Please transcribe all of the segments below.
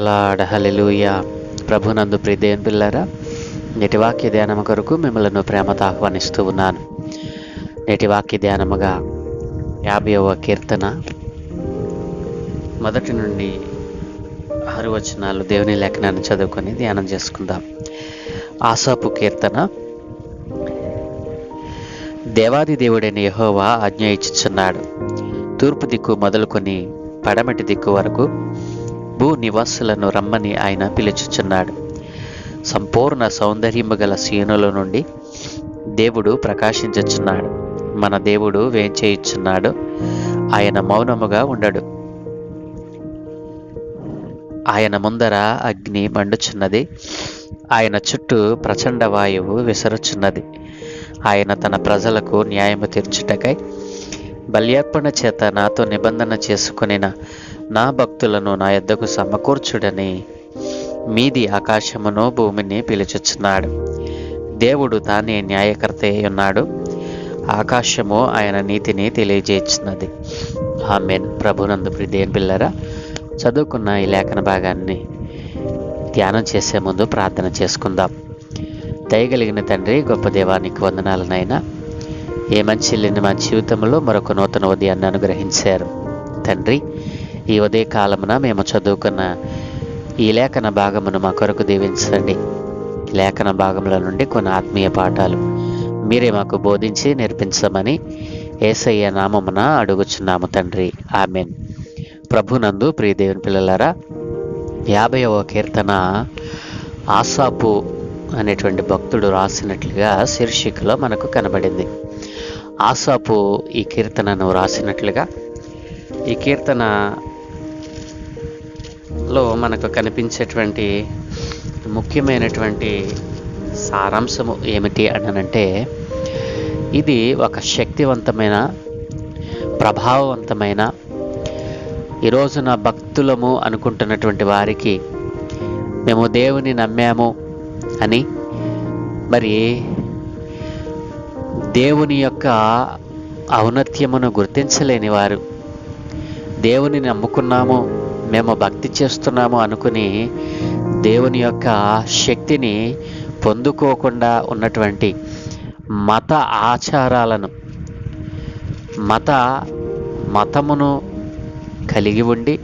ప్రైస్తలాడ hallelujah ప్రభునందు ప్రిదేన్ పిల్లరా నేటి వాక్య ధ్యానము కొరకు మిమ్మల్ని ప్రేమతో ఆహ్వానిస్తూ ఉన్నాను. నేటి వాక్య ధ్యానముగా యాభైవ కీర్తన. మొదటి నుండి ఆరు వచనాలు దేవుని లేఖనాన్ని చదువుకొని ధ్యానం చేసుకుందాం. ఆసాపు కీర్తన. దేవాది దేవుడైన యహోవా ఆజ్ఞ ఇచ్చుచున్నాడు. తూర్పు దిక్కు మొదలుకొని పడమటి దిక్కు వరకు భూ నివాసులను రమ్మని ఆయన పిలుచుచున్నాడు. సంపూర్ణ సౌందర్యము గల సీనుల నుండి దేవుడు ప్రకాశించుచున్నాడు. మన దేవుడు వేంచేయుచున్నాడు ఆయన మౌనముగా ఉండడు. ఆయన ముందర అగ్ని మండుచున్నది. ఆయన చుట్టూ ప్రచండ వాయువు విసరుచున్నది. ఆయన తన ప్రజలకు న్యాయము తీర్చుటకై బల్యార్పణ చేత నాతో నిబంధన చేసుకునిన నా భక్తులను నా యొద్దకు సమకూర్చుడని మీది ఆకాశమును భూమిని పిలుచుచున్నాడు. దేవుడు తానే న్యాయకర్త అయి ఉన్నాడు. ఆకాశము ఆయన నీతిని తెలియజేస్తున్నది ఆమెన్. ప్రభునందు ప్రిదేన్ పిల్లరా చదువుకున్న ఈ లేఖన భాగాన్ని ధ్యానం చేసే ముందు ప్రార్థన చేసుకుందాం. దయగలిగిన తండ్రి గొప్ప దేవానికి వందనాలనైనా ఏ మంచి లేని మా జీవితంలో మరొక నూతన ఉదయాన్ని అనుగ్రహించారు. తండ్రి ఈ ఉదయ కాలమున మేము చదువుకున్న ఈ లేఖన భాగమును మా కొరకు దీవించండి. లేఖన భాగముల నుండి కొన్ని ఆత్మీయ పాఠాలు మీరే మాకు బోధించి నేర్పించమని ఏసయ్య నామమున అడుగుచున్నాము తండ్రి. ఆమెన్. ప్రభునందు ప్రియ దేవుని పిల్లలారా యాభైవ కీర్తన ఆసాపు అనేటువంటి భక్తుడు రాసినట్లుగా శీర్షికలో మనకు కనబడింది. ఆసాపు ఈ కీర్తనను రాసినట్లుగా ఈ కీర్తన లో మనకు కనిపించేటువంటి ముఖ్యమైనటువంటి సారాంశము ఏమిటి అనంటే ఇది ఒక శక్తివంతమైన ప్రభావవంతమైన ఈ రోజున భక్తులము అనుకుంటున్నటువంటి వారికి మేము దేవుని నమ్మాము అని మరి దేవుని యొక్క ఔన్నత్యమును గుర్తించలేని వారు దేవుని నమ్ముకున్నాము మేము భక్తి చేస్తున్నాము అనుకుని దేవుని యొక్క శక్తిని పొందుకోకుండా ఉన్నటువంటి మత ఆచారాలను మత మతమును కలిగి ఉండి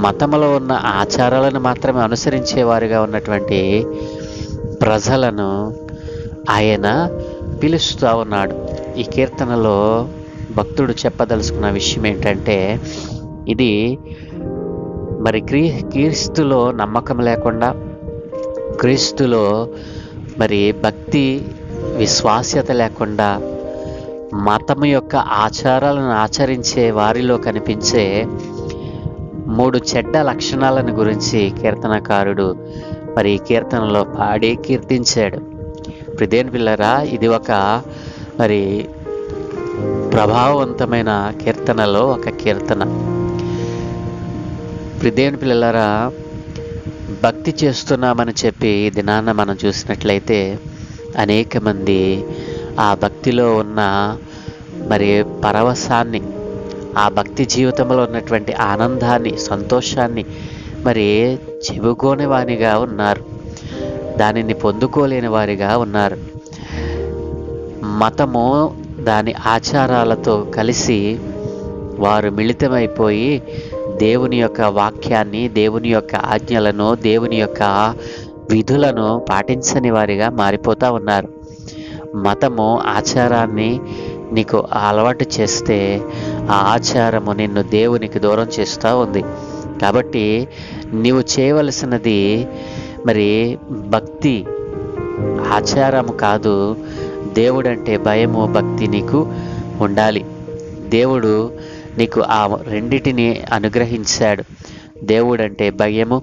మతములో ఉన్న ఆచారాలను మాత్రమే అనుసరించేవారుగా ఉన్నటువంటి ప్రజలను ఆయన పిలుస్తూ ఉన్నాడు. ఈ కీర్తనలో భక్తుడు చెప్పదలుచుకున్న విషయం ఏంటంటే ఇది మరి క్రీ క్రీస్తులో నమ్మకం లేకుండా క్రీస్తులో మరి భక్తి విశ్వాస్యత లేకుండా మతము యొక్క ఆచారాలను ఆచరించే వారిలో కనిపించే మూడు చెడ్డ లక్షణాలను గురించి కీర్తనకారుడు మరి కీర్తనలో పాడి కీర్తించాడు. ప్రిదేన్ పిల్లరా ఇది ఒక మరి ప్రభావవంతమైన కీర్తనలో ఒక కీర్తన. ప్రిదేన్ పిల్లరా భక్తి చేస్తున్నామని చెప్పి ఈ దినాన్న మనం చూసినట్లయితే అనేక మంది ఆ భక్తిలో ఉన్న మరి పరవశాన్ని ఆ భక్తి జీవితంలో ఉన్నటువంటి ఆనందాన్ని సంతోషాన్ని మరి చెబుకోని వారిగా ఉన్నారు. దానిని పొందుకోలేని వారిగా ఉన్నారు. మతము దాని ఆచారాలతో కలిసి వారు మిళితమైపోయి దేవుని యొక్క వాక్యాన్ని దేవుని యొక్క ఆజ్ఞలను దేవుని యొక్క విధులను పాటించని వారిగా మారిపోతూ ఉన్నారు. మతము ఆచారాన్ని నీకు అలవాటు చేస్తే ఆ ఆచారము నిన్ను దేవునికి దూరం చేస్తూ ఉంది. కాబట్టి నీవు చేయవలసినది మరి భక్తి. ఆచారము కాదు దేవుడంటే భయము భక్తి నీకు ఉండాలి. దేవుడు నీకు ఆ రెండిటిని అనుగ్రహించాడు. దేవుడంటే భయము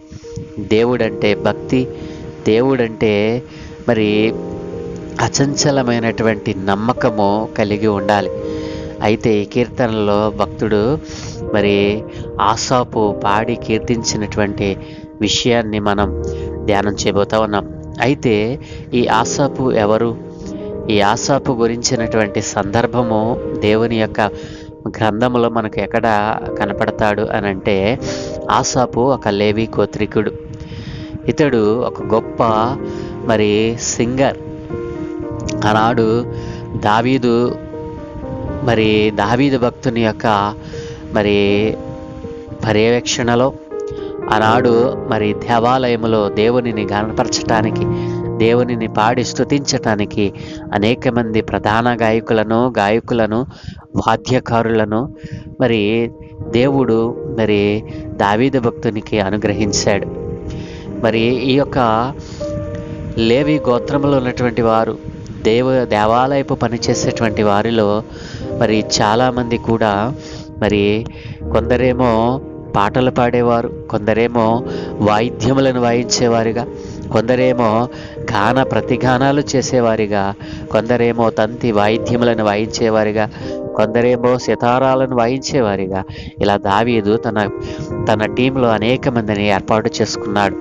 దేవుడంటే భక్తి దేవుడంటే మరి అచంచలమైనటువంటి నమ్మకము కలిగి ఉండాలి. అయితే ఈ కీర్తనలో భక్తుడు మరి ఆసాపు పాడి కీర్తించినటువంటి విషయాన్ని మనం ధ్యానం చేయబోతా ఉన్నాం. అయితే ఈ ఆసాపు ఎవరు? ఈ ఆసాపు గురించినటువంటి సందర్భము దేవుని యొక్క గ్రంథములో మనకు ఎక్కడ కనపడతాడు అని అంటే ఆసాపు ఒక లేవి కోత్రికుడు ఇతడు ఒక గొప్ప మరి సింగర్. ఆనాడు దావీదు మరి దావీదు భక్తుని యొక్క మరి పర్యవేక్షణలో ఆనాడు మరి దేవాలయంలో దేవునిని గణపరచటానికి దేవునిని పాడి స్థుతించటానికి అనేక మంది ప్రధాన గాయకులను గాయకులను వాద్యకారులను మరి దేవుడు మరి దావీద భక్తునికి అనుగ్రహించాడు. మరి ఈ యొక్క లేవి గోత్రంలో ఉన్నటువంటి వారు దేవ దేవాలయపు పనిచేసేటువంటి వారిలో మరి చాలామంది కూడా మరి కొందరేమో పాటలు పాడేవారు కొందరేమో వాయిద్యములను వాయించేవారుగా కొందరేమో గాన ప్రతిగానాలు చేసేవారిగా కొందరేమో తంతి వాయిద్యములను వాయించేవారిగా కొందరేమో సితారాలను వాయించేవారిగా. ఇలా దావీదు తన తన టీంలో అనేక మందిని ఏర్పాటు చేసుకున్నాడు.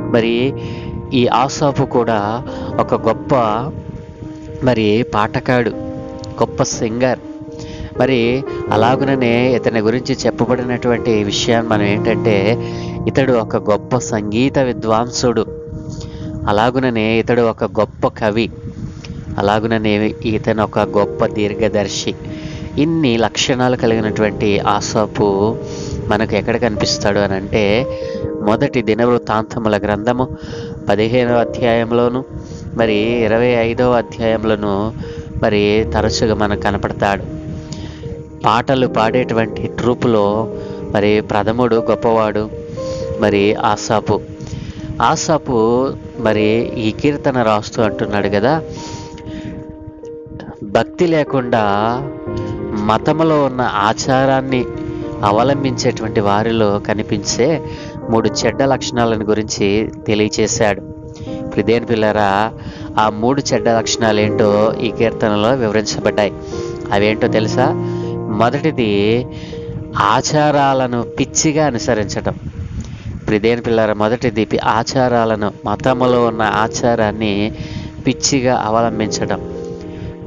మరి ఈ ఆసాపు కూడా ఒక గొప్ప మరి పాటకాడు గొప్ప సింగర్. మరి అలాగుననే ఇతని గురించి చెప్పబడినటువంటి విషయం మనం ఏంటంటే ఇతడు ఒక గొప్ప సంగీత విద్వాంసుడు. అలాగుననే ఇతడు ఒక గొప్ప కవి. అలాగుననే ఇతను ఒక గొప్ప దీర్ఘదర్శి. ఇన్ని లక్షణాలు కలిగినటువంటి ఆసాపు మనకు ఎక్కడ కనిపిస్తాడు అని అంటే మొదటి దినవృత్తాంతముల గ్రంథము పదిహేనవ అధ్యాయంలోను మరి ఇరవై ఐదవ అధ్యాయంలోను మరి తరచుగా మనకు కనపడతాడు. పాటలు పాడేటువంటి ట్రూపులో మరి ప్రథముడు గొప్పవాడు మరి ఆసాపు. ఆసాపు మరి ఈ కీర్తన రాస్తూ అంటున్నాడు కదా భక్తి లేకుండా మతంలో ఉన్న ఆచారాన్ని అవలంబించేటువంటి వారిలో కనిపించే మూడు చెడ్డ లక్షణాలను గురించి తెలియచేశాడు. ప్రిదేన్ పిల్లరా ఆ మూడు చెడ్డ లక్షణాలు ఏంటో ఈ కీర్తనలో వివరించబడ్డాయి. అవేంటో తెలుసా? మొదటిది ఆచారాలను పిచ్చిగా అనుసరించటం. ప్రిదేన్ పిల్లర మొదటిది ఆచారాలను మతములో ఉన్న ఆచారాన్ని పిచ్చిగా అవలంబించడం.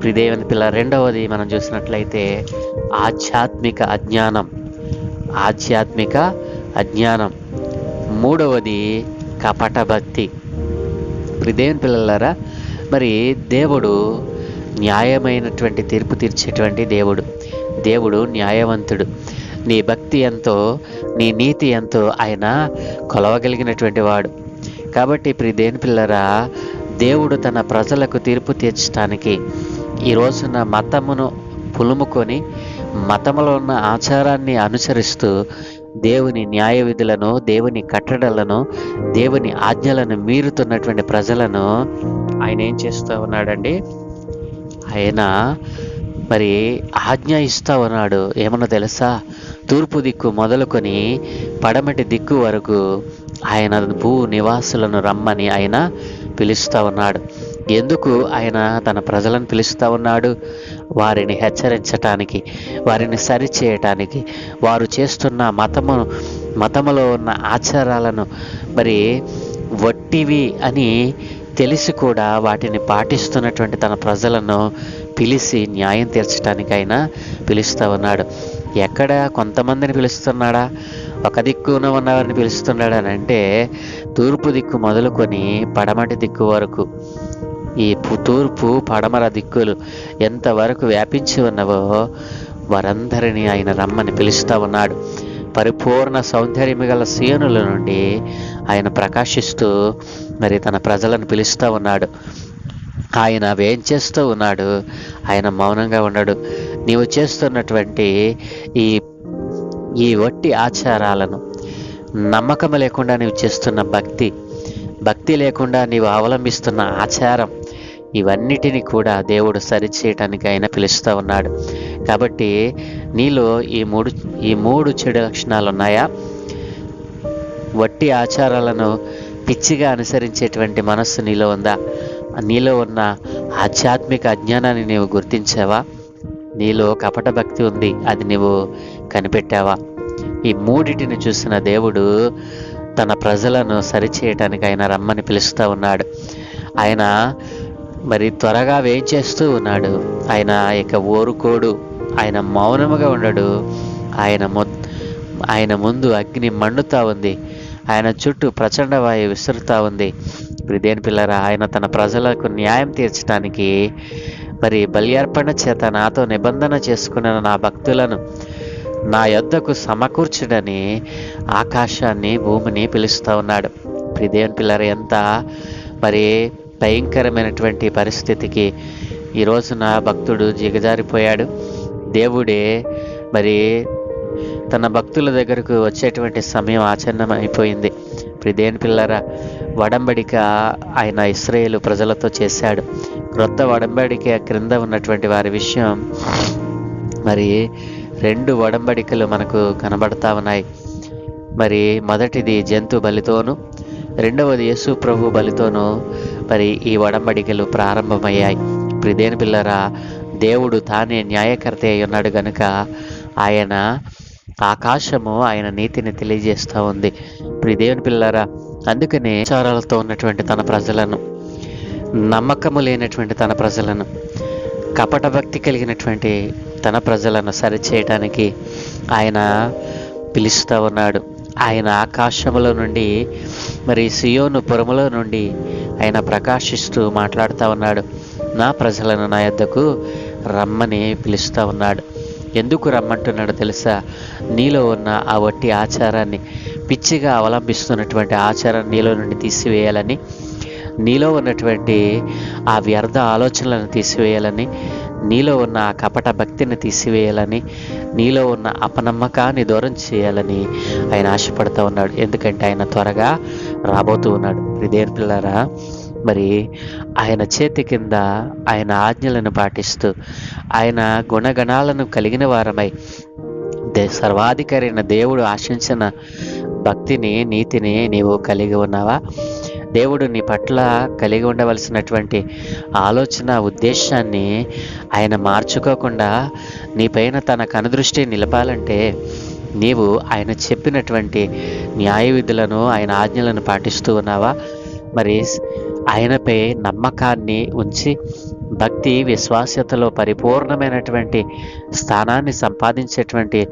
ప్రిదేవని పిల్ల రెండవది మనం చూసినట్లయితే ఆధ్యాత్మిక అజ్ఞానం. ఆధ్యాత్మిక అజ్ఞానం. మూడవది కపట భక్తి. ప్రిదేవన్ పిల్లలారా మరి దేవుడు న్యాయమైనటువంటి తీర్పు తీర్చేటువంటి దేవుడు. దేవుడు న్యాయవంతుడు. నీ భక్తి ఎంతో నీ నీతి ఎంతో ఆయన కొలవగలిగినటువంటి వాడు. కాబట్టి ప్రి దేని పిల్లరా దేవుడు తన ప్రజలకు తీర్పు తీర్చడానికి ఈ రోజున మతమును పులుముకొని మతములో ఉన్న ఆచారాన్ని అనుసరిస్తూ దేవుని న్యాయ విధులను దేవుని కట్టడలను దేవుని ఆజ్ఞలను మీరుతున్నటువంటి ప్రజలను ఆయన ఏం చేస్తూ ఉన్నాడండి? ఆయన మరి ఆజ్ఞ ఇస్తా ఉన్నాడు. ఏమన్నా తెలుసా? తూర్పు దిక్కు మొదలుకొని పడమటి దిక్కు వరకు ఆయన భూ నివాసులను రమ్మని ఆయన పిలుస్తూ ఉన్నాడు. ఎందుకు ఆయన తన ప్రజలను పిలుస్తూ ఉన్నాడు? వారిని హెచ్చరించటానికి వారిని సరిచేయటానికి వారు చేస్తున్న మతము మతములో ఉన్న ఆచారాలను మరి వట్టివి అని తెలిసి కూడా వాటిని పాటిస్తున్నటువంటి తన ప్రజలను పిలిచి న్యాయం తీర్చడానికి ఆయన పిలుస్తూ ఉన్నాడు. ఎక్కడ కొంతమందిని పిలుస్తున్నాడా? ఒక దిక్కున ఉన్నవారిని పిలుస్తున్నాడా అని అంటే తూర్పు దిక్కు మొదలుకొని పడమటి దిక్కు వరకు. ఈ తూర్పు పడమర దిక్కులు ఎంతవరకు వ్యాపించి ఉన్నవో వారందరినీ ఆయన రమ్మని పిలుస్తూ ఉన్నాడు. పరిపూర్ణ సౌందర్యము గల సీనుల నుండి ఆయన ప్రకాశిస్తూ మరి తన ప్రజలను పిలుస్తూ ఉన్నాడు. ఆయన వేంచేస్తూ ఉన్నాడు? ఆయన మౌనంగా ఉన్నాడు. నీవు చేస్తున్నటువంటి ఈ ఈ వట్టి ఆచారాలను నమ్మకం లేకుండా నీవు చేస్తున్న భక్తి భక్తి లేకుండా నీవు అవలంబిస్తున్న ఆచారం ఇవన్నిటిని కూడా దేవుడు సరిచేయటానికి ఆయన పిలుస్తూ ఉన్నాడు. కాబట్టి నీలో ఈ మూడు ఈ మూడు చెడు లక్షణాలు ఉన్నాయా? వట్టి ఆచారాలను పిచ్చిగా అనుసరించేటువంటి మనస్సు నీలో ఉందా? నీలో ఉన్న ఆధ్యాత్మిక అజ్ఞానాన్ని నీవు గుర్తించావా? నీలో కపట భక్తి ఉంది అది నీవు కనిపెట్టావా? ఈ మూడిటిని చూసిన దేవుడు తన ప్రజలను సరిచేయటానికి ఆయన రమ్మని పిలుస్తూ ఉన్నాడు. ఆయన మరి త్వరగా వేయించేస్తూ ఉన్నాడు. ఆయన ఇక ఓరుకోడు ఆయన మౌనముగా ఉండడు. ఆయన ము ఆయన ముందు అగ్ని మండుతా ఉంది. ఆయన చుట్టూ ప్రచండ వాయు విసురుతా ఉంది. ప్రిదేని పిల్లరా ఆయన తన ప్రజలకు న్యాయం తీర్చడానికి మరి బలియార్పణ చేత నాతో నిబంధన చేసుకున్న నా భక్తులను నా యొద్దకు సమకూర్చుడని ఆకాశాన్ని భూమిని పిలుస్తూ ఉన్నాడు. ప్రిదేవన్ పిల్లర ఎంత మరి భయంకరమైనటువంటి పరిస్థితికి ఈరోజు నా భక్తుడు జిగజారిపోయాడు దేవుడే మరి తన భక్తుల దగ్గరకు వచ్చేటువంటి సమయం ఆచరణం అయిపోయింది ప్రిదేన్ పిల్లరా వడంబడిక ఆయన ఇస్రాయేలు ప్రజలతో చేశాడు. క్రొత్త వడంబడిక క్రింద ఉన్నటువంటి వారి విషయం మరి రెండు వడంబడికలు మనకు కనబడతా ఉన్నాయి. మరి మొదటిది జంతు బలితోను రెండవది యేసు ప్రభు బలితోను మరి ఈ వడంబడికలు ప్రారంభమయ్యాయి. ఇప్పుడు పిల్లరా దేవుడు తానే న్యాయకర్త అయి ఉన్నాడు గనుక ఆయన ఆకాశము ఆయన నీతిని తెలియజేస్తూ ఉంది. ప్రిదేవుని పిల్లరా అందుకనే విచారాలతో ఉన్నటువంటి తన ప్రజలను నమ్మకము లేనటువంటి తన ప్రజలను కపట భక్తి కలిగినటువంటి తన ప్రజలను సరిచేయటానికి ఆయన పిలుస్తూ ఉన్నాడు. ఆయన ఆకాశములో నుండి మరి సియోను పురములో నుండి ఆయన ప్రకాశిస్తూ మాట్లాడుతూ ఉన్నాడు. నా ప్రజలను నా యొద్దకు రమ్మని పిలుస్తూ ఉన్నాడు. ఎందుకు రమ్మంటున్నాడో తెలుసా? నీలో ఉన్న ఆ వట్టి ఆచారాన్ని పిచ్చిగా అవలంబిస్తున్నటువంటి ఆచారాన్ని నీలో నుండి తీసివేయాలని నీలో ఉన్నటువంటి ఆ వ్యర్థ ఆలోచనలను తీసివేయాలని నీలో ఉన్న ఆ కపట భక్తిని తీసివేయాలని నీలో ఉన్న అపనమ్మకాన్ని దూరం చేయాలని ఆయన ఆశపడుతూ ఉన్నాడు. ఎందుకంటే ఆయన త్వరగా రాబోతూ ఉన్నాడు. హృదయ పిల్లరా మరి ఆయన చేతి కింద ఆయన ఆజ్ఞలను పాటిస్తూ ఆయన గుణగణాలను కలిగిన వారమై దే సర్వాధికారి అయిన దేవుడు ఆశించిన భక్తిని నీతిని నీవు కలిగి ఉన్నావా? దేవుడు నీ పట్ల కలిగి ఉండవలసినటువంటి ఆలోచన ఉద్దేశాన్ని ఆయన మార్చుకోకుండా నీపైన తన కనుదృష్టి నిలపాలంటే నీవు ఆయన చెప్పినటువంటి న్యాయ విధులను ఆయన ఆజ్ఞలను పాటిస్తూ ఉన్నావా? మరి ఆయనపై నమ్మకాన్ని ఉంచి భక్తి విశ్వాస్యతలో పరిపూర్ణమైనటువంటి స్థానాన్ని సంపాదించేటువంటి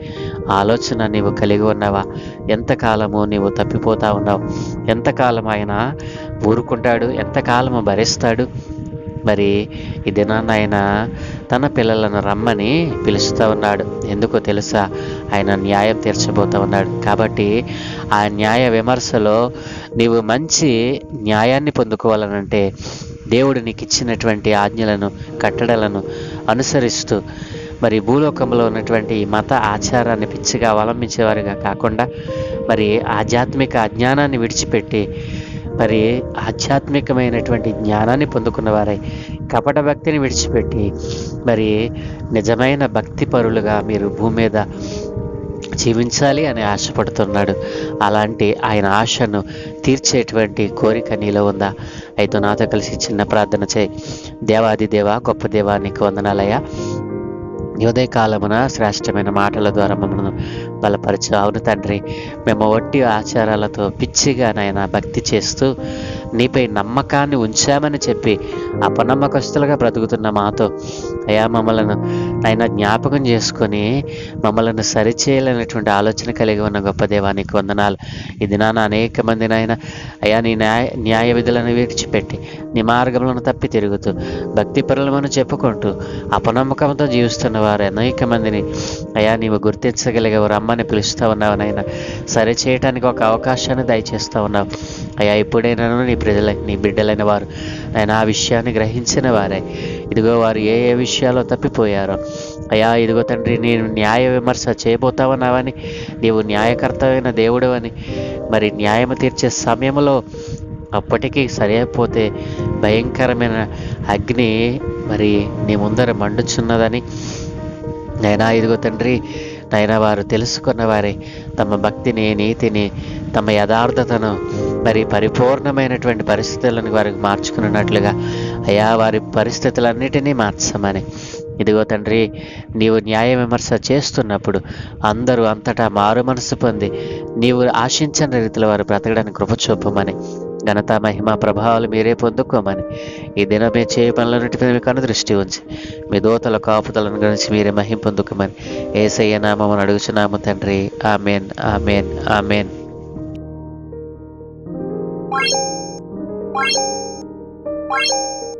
ఆలోచన నీవు కలిగి ఉన్నావా? ఎంతకాలము నీవు తప్పిపోతా ఉన్నావు? ఎంతకాలం ఆయన ఊరుకుంటాడు? ఎంతకాలము భరిస్తాడు? మరి ఈ దినాన్న ఆయన తన పిల్లలను రమ్మని పిలుస్తూ ఉన్నాడు. ఎందుకో తెలుసా? ఆయన న్యాయం తీర్చబోతూ ఉన్నాడు. కాబట్టి ఆ న్యాయ విమర్శలో నీవు మంచి న్యాయాన్ని పొందుకోవాలనంటే దేవుడు నీకు ఇచ్చినటువంటి ఆజ్ఞలను కట్టడలను అనుసరిస్తూ మరి భూలోకంలో ఉన్నటువంటి మత ఆచారాన్ని పిచ్చిగా అవలంబించేవారుగా కాకుండా మరి ఆధ్యాత్మిక అజ్ఞానాన్ని విడిచిపెట్టి మరి ఆధ్యాత్మికమైనటువంటి జ్ఞానాన్ని పొందుకున్నవారై కపట భక్తిని విడిచిపెట్టి మరి నిజమైన భక్తి పరులుగా మీరు భూమి మీద జీవించాలి అని ఆశపడుతున్నాడు. అలాంటి ఆయన ఆశను తీర్చేటువంటి కోరిక నీలో ఉందా? అయితే నాతో కలిసి చిన్న ప్రార్థన చేయి. దేవాది దేవా గొప్ప దేవా నీకు వందనాలయ్యా. ఈ ఉదయకాలమున శ్రేష్టమైన మాటల ద్వారా మమ్మల్ని బలపరచు. అవును తండ్రి మేము ఒట్టి ఆచారాలతో పిచ్చిగా నాయన భక్తి చేస్తూ నీపై నమ్మకాన్ని ఉంచామని చెప్పి అపనమ్మకస్తులుగా బ్రతుకుతున్న మాతో. అయా మమ్మలను ఆయన జ్ఞాపకం చేసుకొని మమ్మల్ని సరిచేయాలనేటువంటి ఆలోచన కలిగి ఉన్న గొప్ప దేవానికి వందనాలు. ఇది నాన్న అనేక మంది నాయన అయా నీ న్యాయ న్యాయ విధులను విడిచిపెట్టి నీ మార్గంలో తప్పి తిరుగుతూ భక్తి పరులమని చెప్పుకుంటూ అపనమ్మకంతో జీవిస్తున్న వారు అనేక మందిని అయా నీవు గుర్తించగలిగే రమ్మని పిలుస్తూ ఉన్నావు నాయన. సరి చేయటానికి ఒక అవకాశాన్ని దయచేస్తూ ఉన్నావు. అయా ఎప్పుడైనా నీ ప్రజల నీ బిడ్డలైన వారు. ఆయన ఆ విషయాన్ని గ్రహించిన వారే. ఇదిగో వారు ఏ ఏ విషయాల్లో తప్పిపోయారో అయా ఇదిగో తండ్రి నేను న్యాయ విమర్శ చేయబోతావన్నావని నీవు న్యాయకర్తమైన దేవుడు అని మరి న్యాయం తీర్చే సమయంలో అప్పటికీ సరైపోతే భయంకరమైన అగ్ని మరి నీ ముందర మండుచున్నదని. నైనా ఇదిగో తండ్రి నైనా వారు తెలుసుకున్న వారే తమ భక్తిని నీతిని తమ యథార్థతను మరి పరిపూర్ణమైనటువంటి పరిస్థితులను వారికి మార్చుకున్నట్లుగా. అయా వారి పరిస్థితులన్నిటినీ మార్చమని. ఇదిగో తండ్రి నీవు న్యాయ విమర్శ చేస్తున్నప్పుడు అందరూ అంతటా మారు మనసు పొంది నీవు ఆశించిన రీతిలో వారు బ్రతకడానికి కృప చూపమని ఘనత మహిమ ప్రభావాలు మీరే పొందుకోమని ఈ దినం మేము చేయ పనులన్నిటి మీకు దృష్టి ఉంచి మీ దోతల కాపుదలను గురించి మీరే మహిం పొందుకోమని ఏసయ్య నామం అడుగుచున్నాము తండ్రి ఆమెన్ ఆమెన్ ఆమెన్ Thank.